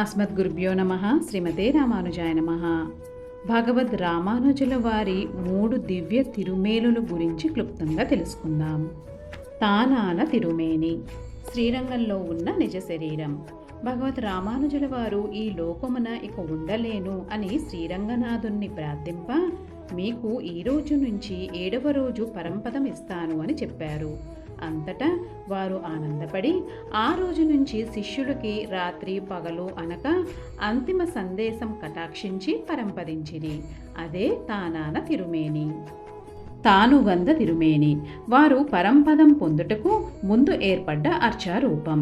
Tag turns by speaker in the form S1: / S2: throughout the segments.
S1: అస్మద్గురుభ్యో నమ శ్రీమతే రామానుజాయ నమ. భగవద్ రామానుజుల వారి మూడు దివ్య తిరుమేలుల గురించి క్లుప్తంగా తెలుసుకుందాం. తానాల తిరుమేని శ్రీరంగంలో ఉన్న నిజ శరీరం. భగవద్ రామానుజుల వారు ఈ లోకమున ఇక ఉండలేను అని శ్రీరంగనాథుణ్ణి ప్రార్థింప మీకు ఈ రోజు నుంచి ఏడవ రోజు పరంపదం ఇస్తాను అని చెప్పారు. అంతటా వారు ఆనందపడి ఆ రోజు నుంచి శిష్యులకి రాత్రి పగలు అనక అంతిమ సందేశం కటాక్షించి పరంపదించిరి అదే తానాన తిరుమేని. తానుగంధ తిరుమేని. వారు పరంపదం పొందుటకు ముందు ఏర్పడ్డ అర్చారూపం.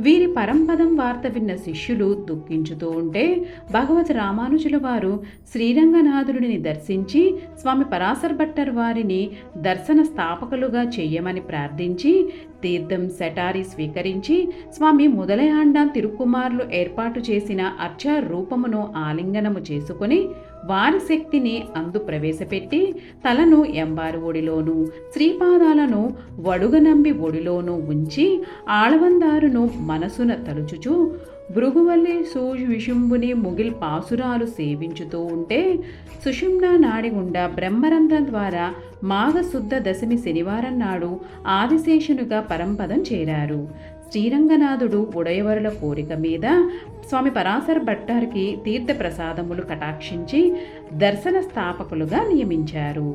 S1: వీరి పరంపదం వార్త విన్న శిష్యులు దుఃఖించుతూ ఉంటే భగవత్ రామానుజుల వారు శ్రీరంగనాథుడిని దర్శించి స్వామి పరాశర్ భట్టర్ వారిని దర్శన స్థాపకులుగా చేయమని ప్రార్థించి తీర్థం సెటారి స్వీకరించి స్వామి మొదలయాండ తిరుకుమారులు ఏర్పాటు చేసిన అర్చ రూపమును ఆలింగనము చేసుకుని వారి శక్తిని అందు ప్రవేశపెట్టి తలను ఎంబారు ఒడిలోను శ్రీపాదాలను వడుగనంబి ఒడిలోనూ ఉంచి ఆళవందారును మనసున తలుచుచు భృగువల్లి సూజు విశుంభుని ముగిల్ పాసురాలు సేవించుతూ ఉంటే సుషుమ్నా నాడి గుండా బ్రహ్మరంధ్రం ద్వారా మాఘశుద్ధ దశమి శనివారం నాడు ఆదిశేషునుగా పరంపదం చేరారు. శ్రీరంగనాథుడు ఉడయవరుల కోరిక మీద స్వామి పరాశర భట్టారికి తీర్థప్రసాదములు కటాక్షించి దర్శన స్థాపకులుగా నియమించారు.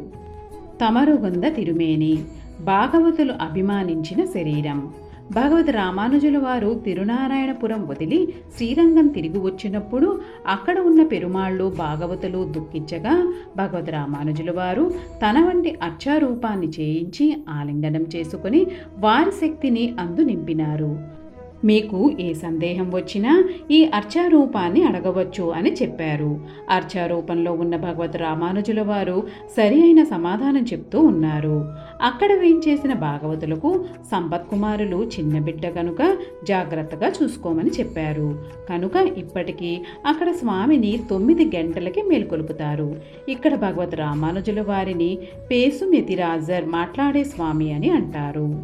S1: తమరుగుంద తిరుమేని భాగవతులు అభిమానించిన శరీరం. భగవద్ రామానుజుల వారు తిరునారాయణపురం వదిలి శ్రీరంగం తిరిగి వచ్చినప్పుడు అక్కడ ఉన్న పెరుమాళ్ళు భాగవతులు దుఃఖించగా భగవద్ రామానుజుల వారు తన వంటి అర్చారూపాన్ని చేయించి ఆలింగనం చేసుకుని వారి శక్తిని అందు నింపినారు. మీకు ఏ సందేహం వచ్చినా ఈ అర్చారూపాన్ని అడగవచ్చు అని చెప్పారు. అర్చారూపంలో ఉన్న భగవద్ రామానుజుల వారు సరి అయిన సమాధానం చెప్తూ ఉన్నారు. అక్కడ వేయించేసిన భాగవతులకు సంపత్ కుమారులు చిన్న బిడ్డ కనుక జాగ్రత్తగా చూసుకోమని చెప్పారు. కనుక ఇప్పటికీ అక్కడ స్వామిని తొమ్మిది గంటలకి మేల్కొలుపుతారు. ఇక్కడ భగవత్ రామానుజుల వారిని పేసు మెతిరాజర్ మాట్లాడే స్వామి అని అంటారు.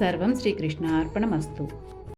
S1: సర్వం శ్రీకృష్ణార్పణమస్తు.